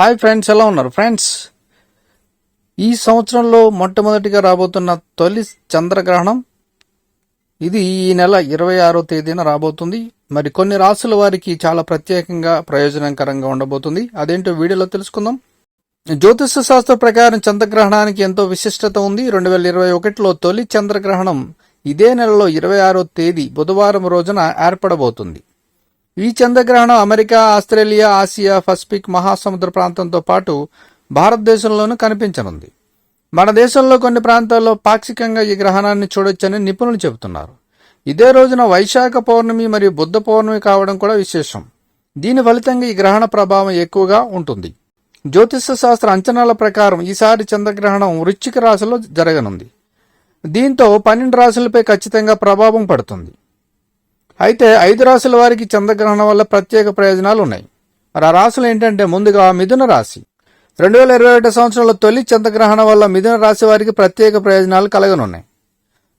Hi friends ఎలా ఉన్నారు? Friends ఈ సంవత్సరంలో మొట్టమొదటిగా రాబోతున్న తొలి చంద్రగ్రహణం ఇది ఈ నెల ఇరవై ఆరో తేదీన రాబోతుంది. మరి కొన్ని రాసుల వారికి చాలా ప్రత్యేకంగా ప్రయోజనకరంగా ఉండబోతుంది. అదేంటో వీడియోలో తెలుసుకుందాం. జ్యోతిష శాస్త్ర ప్రకారం చంద్రగ్రహణానికి ఎంతో విశిష్టత ఉంది. రెండు వేల ఇరవై ఒకటిలో తొలి చంద్రగ్రహణం ఇదే నెలలో ఇరవై ఆరో తేదీ బుధవారం రోజున ఏర్పడబోతుంది. ఈ చంద్రగ్రహణం అమెరికా ఆస్ట్రేలియా ఆసియా పసిఫిక్ మహాసముద్ర ప్రాంతంతో పాటు భారతదేశంలోనూ కనిపించనుంది. మన దేశంలో కొన్ని ప్రాంతాల్లో పాక్షికంగా ఈ గ్రహణాన్ని చూడొచ్చని నిపుణులు చెబుతున్నారు. ఇదే రోజున వైశాఖ పౌర్ణమి మరియు బుద్ధ పౌర్ణమి కావడం కూడా విశేషం. దీని ఫలితంగా ఈ గ్రహణ ప్రభావం ఎక్కువగా ఉంటుంది. జ్యోతిష శాస్త్ర అంచనాల ప్రకారం ఈసారి చంద్రగ్రహణం వృశ్చిక రాశిలో జరగనుంది. దీంతో పన్నెండు రాశులపై ఖచ్చితంగా ప్రభావం పడుతుంది. అయితే ఐదు రాశుల వారికి చంద్రగ్రహణం వల్ల ప్రత్యేక ప్రయోజనాలు ఉన్నాయి మరి ఆ రాశులు ఏంటంటే ముందుగా మిథున రాశి. రెండు వేల ఇరవై ఒకటి సంవత్సరంలో తొలి చంద్రగ్రహణం వల్ల మిథున రాశి వారికి ప్రత్యేక ప్రయోజనాలు కలగనున్నాయి.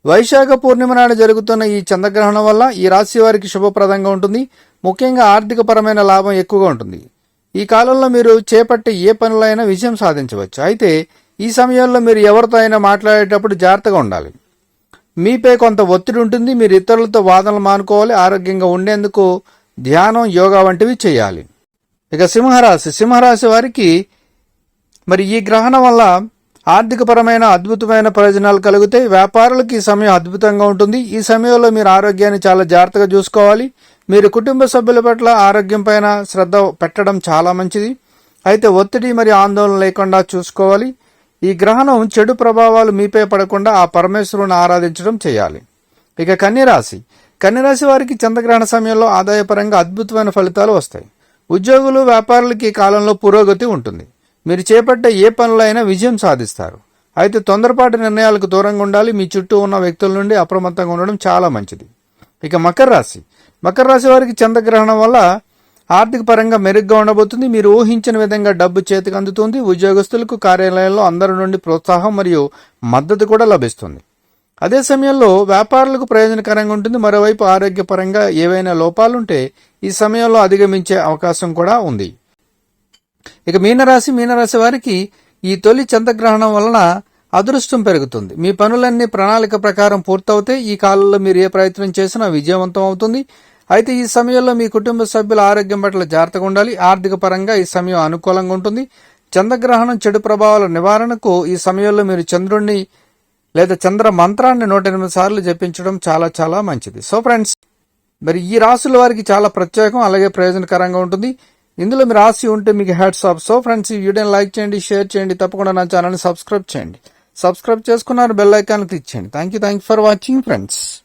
వైశాఖ పూర్ణిమ నాడు జరుగుతున్న ఈ చంద్రగ్రహణం వల్ల ఈ రాశి వారికి శుభప్రదంగా ఉంటుంది. ముఖ్యంగా ఆర్థిక పరమైన లాభం ఎక్కువగా ఉంటుంది. ఈ కాలంలో మీరు చేపట్టే ఏ పనులైనా విజయం సాధించవచ్చు. అయితే ఈ సమయంలో మీరు ఎవరితో అయినా మాట్లాడేటప్పుడు జాగ్రత్తగా ఉండాలి. మీపై కొంత ఒత్తిడి ఉంటుంది మీరు ఇతరులతో వాదనలు మానుకోవాలి ఆరోగ్యంగా ఉండేందుకు ధ్యానం యోగా వంటివి చేయాలి. ఇక సింహరాశి సింహరాశి వారికి మరి ఈ గ్రహణం వల్ల ఆర్థికపరమైన అద్భుతమైన ప్రయోజనాలు కలుగుతాయి వ్యాపారులకు ఈ సమయం అద్భుతంగా ఉంటుంది. ఈ సమయంలో మీరు ఆరోగ్యాన్ని చాలా జాగ్రత్తగా చూసుకోవాలి. మీరు కుటుంబ సభ్యుల పట్ల ఆరోగ్యం పైన శ్రద్ధ పెట్టడం చాలా మంచిది. అయితే ఒత్తిడి మరియు ఆందోళన లేకుండా చూసుకోవాలి. ఈ గ్రహణం చెడు ప్రభావాలు మీపై పడకుండా ఆ పరమేశ్వరుని ఆరాధించడం చేయాలి. ఇక కన్యరాశి. కన్యరాశి వారికి చంద్రగ్రహణ సమయంలో ఆదాయపరంగా అద్భుతమైన ఫలితాలు వస్తాయి. ఉద్యోగులు వ్యాపారులకి ఈ కాలంలో పురోగతి ఉంటుంది. మీరు చేపట్టే ఏ పనులైనా విజయం సాధిస్తారు. అయితే తొందరపాటు నిర్ణయాలకు దూరంగా ఉండాలి. మీ చుట్టూ ఉన్న వ్యక్తుల నుండి అప్రమత్తంగా ఉండడం చాలా మంచిది. ఇక మకర రాశి. మకర రాశి వారికి చంద్రగ్రహణం వల్ల ఆర్థిక పరంగా మెరుగ్గా ఉండబోతుంది. మీరు ఊహించిన విధంగా డబ్బు చేతికి అందుతుంది. ఉద్యోగస్తులకు కార్యాలయంలో అందరి నుండి ప్రోత్సాహం మరియు మద్దతు కూడా లభిస్తుంది. అదే సమయంలో వ్యాపారులకు ప్రయోజనకరంగా ఉంటుంది. మరోవైపు ఆరోగ్యపరంగా ఏవైనా లోపాలుంటే ఈ సమయంలో అధిగమించే అవకాశం కూడా ఉంది. ఇక మీనరాశి మీనరాశి వారికి ఈ తొలి చంద్రగ్రహణం వలన అదృష్టం పెరుగుతుంది. మీ పనులన్నీ ప్రణాళిక ప్రకారం పూర్తవుతే ఈ కాలంలో మీరు ఏ ప్రయత్నం చేసినా విజయవంతం అవుతుంది. అయితే ఈ సమయంలో మీ కుటుంబ సభ్యుల ఆరోగ్యం పట్ల జాగ్రత్తగా ఉండాలి. ఆర్థిక పరంగా ఈ సమయం అనుకూలంగా ఉంటుంది. చంద్రగ్రహణం చెడు ప్రభావాల నివారణకు ఈ సమయంలో మీరు చంద్రుణ్ణి లేదా చంద్ర మంత్రాన్ని నూట ఎనిమిది సార్లు జపించడం చాలా చాలా మంచిది. సో ఫ్రెండ్స్ మరి ఈ రాశుల వారికి చాలా ప్రత్యేకం అలాగే ప్రయోజనకరంగా ఉంటుంది. ఇందులో మీ రాశి ఉంటే మీకు హ్యాట్స్ ఆఫ్ సో ఫ్రెండ్స్ ఈ వీడియోని లైక్ చేయండి షేర్ చేయండి తప్పకుండా నా ఛానల్ని సబ్స్క్రైబ్ చేయండి. సబ్స్క్రైబ్ చేసుకున్నారు బెల్ ఐకాన్ క్లిక్ చేయండి. Thank you thank you for watching friends.